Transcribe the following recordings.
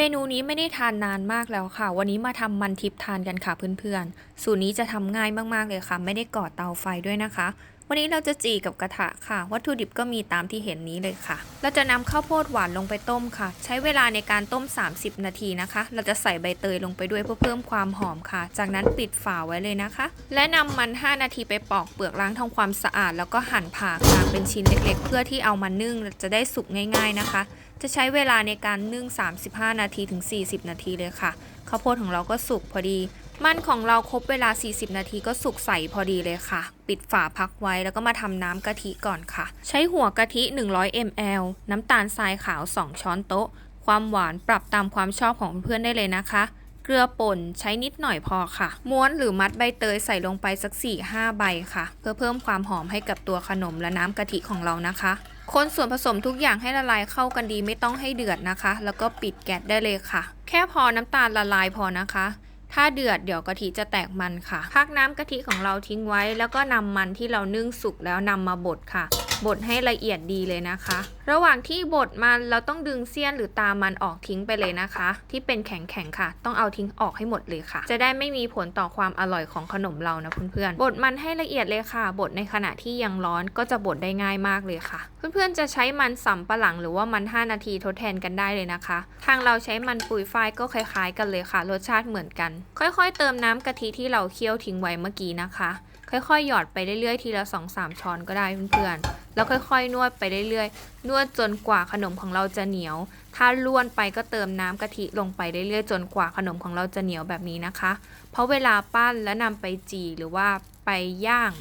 เมนูนี้ไม่ได้ทานนานมากแล้วค่ะ วันนี้มาทำมันทิพทานกันค่ะเพื่อนๆ สูตรนี้จะทำง่ายมากๆเลยค่ะ ไม่ได้ก่อเตาไฟด้วยนะคะ วันนี้เราจะจีกับกระทะค่ะ วัตถุดิบก็มีตามที่เห็นนี้เลยค่ะ เราจะนำข้าวโพดหวานลงไปต้มค่ะ ใช้เวลาในการต้ม 30 นาทีนะคะ เราจะใส่ใบเตยลงไปด้วยเพื่อเพิ่มความหอมค่ะ จากนั้นปิดฝาไว้เลยนะคะ และนำมัน 5 นาทีไปปอกเปลือกล้างทำความสะอาด แล้วก็หั่นผ่าค่ะเป็นชิ้นเล็กๆ เพื่อที่เอามานึ่งจะได้สุกง่ายๆนะคะ จะใช้เวลาในการนึ่ง 35 นาทีถึง 40 นาทีเลยค่ะข้าวโพดของเราก็สุกพอดี มันของเราครบเวลา 40 นาทีก็สุกใสพอดีเลยค่ะ ปิดฝาพักไว้แล้วก็มาทำน้ำกะทิก่อนค่ะ ใช้หัวกะทิ 100 ml น้ำตาลทรายขาว 2 ช้อนโต๊ะ ความหวานปรับตามความชอบของเพื่อนได้เลยนะคะ เกลือป่นใช้นิดหน่อยพอค่ะ ม้วนหรือมัดใบเตยใส่ลงไปสัก 4-5 ใบค่ะ เพื่อเพิ่มความหอมให้กับตัวขนมและน้ำกะทิของเรานะคะคนส่วนผสมทุกอย่างให้ละลายเข้ากันดีไม่ต้องให้เดือดนะคะ แล้วก็ปิดแก๊สได้เลยค่ะ แค่พอน้ำตาลละลายพอนะคะ ถ้าเดือดเดี๋ยวกะทิจะแตกมันค่ะ พักน้ำกะทิของเราทิ้งไว้ แล้วก็นำมันที่เรานึ่งสุกแล้วนำมาบดค่ะ บดให้ละเอียดดีเลยนะคะ ระหว่างที่บดมันเราต้องดึงเสี้ยนหรือตามันออกทิ้งไปเลยนะคะ ที่เป็นแข็งๆค่ะ ต้องเอาทิ้งออกให้หมดเลยค่ะ จะได้ไม่มีผลต่อความอร่อยของขนมเรานะเพื่อนๆบดมันให้ละเอียดเลยค่ะบดในขณะที่ยังร้อนก็จะบดได้ง่ายมากเลยค่ะ เพื่อนๆจะใช้มันสำปะหลังหรือว่ามัน 5 นาทีทดแทนกันได้เลยนะคะ ทางเราใช้มันปุ๋ยฝ้ายก็คล้ายๆ กันเลยค่ะ รสชาติเหมือนกัน ค่อยๆ เติมน้ำกะทิที่เราเคี่ยวทิ้งไว้เมื่อกี้นะคะ ค่อยๆ หยอดไปเรื่อยๆทีละ 2-3 ช้อนก็ได้เพื่อนๆแล้วค่อยๆ นวดไปเรื่อยๆนวดจนกว่าขนมของเราจะเหนียว ถ้าล้วนไปก็เติมน้ำกะทิลงไปเรื่อยๆจนกว่าขนมของเราจะเหนียวแบบนี้นะคะ เพราะเวลาปั้นและนำไปจีหรือว่าไปย่าง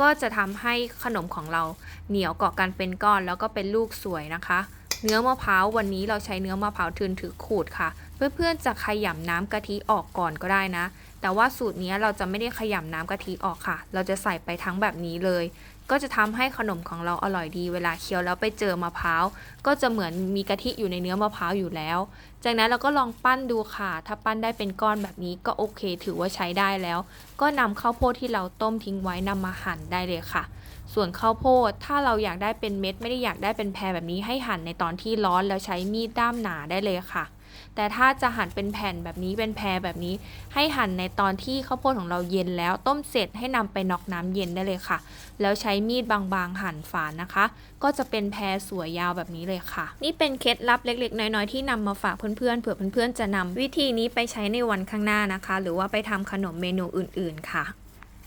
ก็จะทำให้ขนมของเราเหนียวเกาะกันเป็นก้อนแล้วก็เป็นลูกสวยนะคะ เนื้อมะพร้าววันนี้เราใช้เนื้อมะพร้าวทึนถือขูดค่ะ เพื่อนๆจะขยำน้ำกะทิออกก่อนก็ได้นะแต่ว่าสูตรนี้เราจะไม่ได้ขยำน้ำกะทิออกค่ะ เราจะใส่ไปทั้งแบบนี้เลย ก็จะทำให้ขนมของเราอร่อยดี เวลาเคี้ยวแล้วไปเจอมะพร้าว ก็จะเหมือนมีกะทิอยู่ในเนื้อมะพร้าวอยู่แล้ว จากนั้นเราก็ลองปั้นดูค่ะ ถ้าปั้นได้เป็นก้อนแบบนี้ก็โอเค ถือว่าใช้ได้แล้ว ก็นำข้าวโพดที่เราต้มทิ้งไว้นำมาหั่นได้เลยค่ะ ส่วนข้าวโพดถ้าเราอยากได้เป็นเม็ด ไม่ได้อยากได้เป็นแพรแบบนี้ให้หั่นในตอนที่ร้อนแล้วใช้มีดด้ามหนาได้เลยค่ะ แต่ถ้าจะหั่นเป็นแผ่นแบบนี้เป็นแพรแบบนี้ ให้หั่นในตอนที่ข้าวโพดของเราเย็นแล้ว ต้มเสร็จให้นำไปน็อกน้ำเย็นได้เลยค่ะ แล้วใช้มีดบางๆหั่นฝานนะคะ ก็จะเป็นแพรสวยยาวแบบนี้เลยค่ะ นี่เป็นเคล็ดลับเล็กๆ น้อยๆที่นำมาฝากเพื่อนๆเผื่อเพื่อนๆจะนำวิธีนี้ไปใช้ในวันข้างหน้านะคะ หรือว่าไปทำขนมเมนูอื่น ๆค่ะ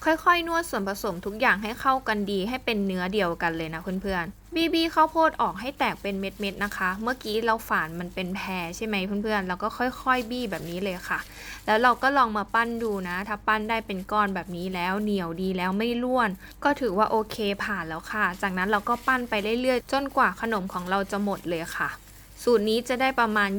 ค่อยๆ นวดส่วนผสมทุกอย่างให้เข้ากันดีให้เป็นเนื้อเดียวกันเลยนะเพื่อนๆ บีบีข้าวโพดออกให้แตกเป็นเม็ดๆนะคะ เมื่อกี้เราฝานมันเป็นแพรใช่ไหมเพื่อนๆแล้วก็ค่อยๆ บี้แบบนี้เลยค่ะ แล้วเราก็ลองมาปั้นดูนะ ถ้าปั้นได้เป็นก้อนแบบนี้แล้วเหนียวดีแล้วไม่ร่วน ก็ถือว่าโอเคผ่านแล้วค่ะ จากนั้นเราก็ปั้นไปเรื่อยๆ จนกว่าขนมของเราจะหมดเลยค่ะ สูตรนี้จะได้ประมาณ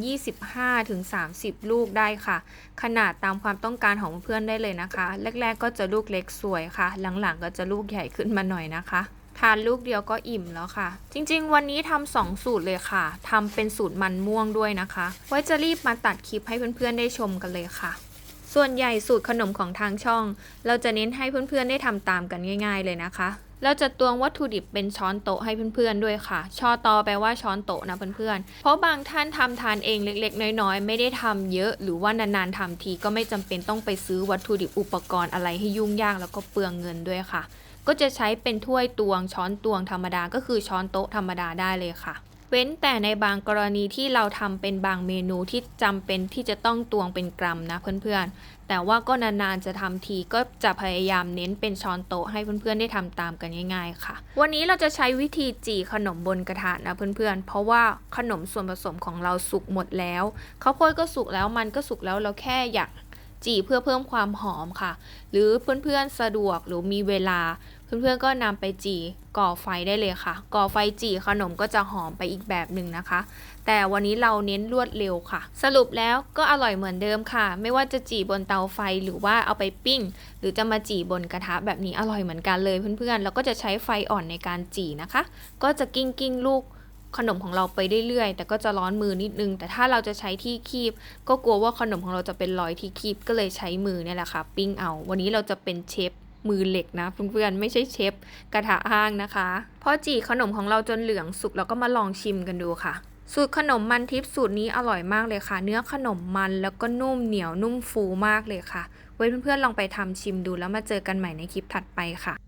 25-30 ลูกได้ค่ะ ขนาดตามความต้องการของเพื่อนได้เลยนะคะ แรก ๆ ก็จะลูกเล็กสวยค่ะ หลังๆ ก็จะลูกใหญ่ขึ้นมาหน่อยนะคะทานลูกเดียวก็อิ่มแล้วค่ะ จริงๆ วันนี้ทำสองสูตรเลยค่ะทำเป็นสูตรมันม่วงด้วยนะคะ ไว้จะรีบมาตัดคลิปให้เพื่อนๆ ได้ชมกันเลยค่ะ ส่วนใหญ่สูตรขนมของทางช่อง เราจะเน้นให้เพื่อนๆ ได้ทำตามกันง่าย ๆ เลยนะคะ เราจะตวงวัตถุดิบเป็นช้อนโต๊ะให้เพื่อนๆด้วยค่ะ ชอตอแปลว่าช้อนโต๊ะนะเพื่อนๆ เพราะบางท่านทำทานเองเล็กๆ น้อยๆ ไม่ได้ทำเยอะหรือว่านานๆทำทีก็ไม่จำเป็นต้องไปซื้อวัตถุดิบอุปกรณ์อะไรให้ยุ่งยากแล้วก็เปลืองเงินด้วยค่ะ ก็จะใช้เป็นถ้วยตวงช้อนตวงธรรมดาก็คือช้อนโต๊ะธรรมดาได้เลยค่ะ เว้นแต่ในบางกรณีที่เราทำเป็นบางเมนูที่จำเป็นที่จะต้องตวงเป็นกรัมนะเพื่อนๆ แต่ว่าก็นานๆจะทำทีก็จะพยายามเน้นเป็นช้อนโต๊ะให้เพื่อนๆ ได้ทำตามกันง่ายๆ ค่ะ วันนี้เราจะใช้วิธีจีขนมบนกระทะนะเพื่อนๆ เพราะว่าขนมส่วนผสมของเราสุกหมดแล้วข้าวโพดก็สุกแล้วมันก็สุกแล้วเราแค่อยาก จีเพื่อเพิ่มความหอมค่ะ หรือเพื่อนๆสะดวกหรือมีเวลา เพื่อนๆก็นำไปจีก่อไฟได้เลยค่ะ ก่อไฟจีขนมก็จะหอมไปอีกแบบหนึ่งนะคะ แต่วันนี้เราเน้นรวดเร็วค่ะ สรุปแล้วก็อร่อยเหมือนเดิมค่ะ ไม่ว่าจะจีบนเตาไฟหรือว่าเอาไปปิ้ง หรือจะมาจีบนกระทะแบบนี้อร่อยเหมือนกันเลยเพื่อนๆแล้วก็จะใช้ไฟอ่อนในการจีนะคะ ก็จะกิ้งกิ้งลูก ขนมของเราไปเรื่อยๆ แต่ก็จะร้อนมือนิดนึง แต่ถ้าเราจะใช้ที่คีบ ก็กลัวว่าขนมของเราจะเป็นรอยที่คีบ ก็เลยใช้มือเนี่ยแหละค่ะ ปิ้งเอา วันนี้เราจะเป็นเชฟมือเหล็กนะเพื่อนๆไม่ใช่เชฟกระทะห้างนะคะพอจีขนมของเราจนเหลืองสุกเราก็มาลองชิมกันดูค่ะ สูตรขนมมันทิพย์สูตรนี้อร่อยมากเลยค่ะ เนื้อขนมมันแล้วก็นุ่มเหนียวนุ่มฟูมากเลยค่ะ ไว้เพื่อนๆลองไปทำชิมดูแล้วมาเจอกันใหม่ในคลิปถัดไปค่ะ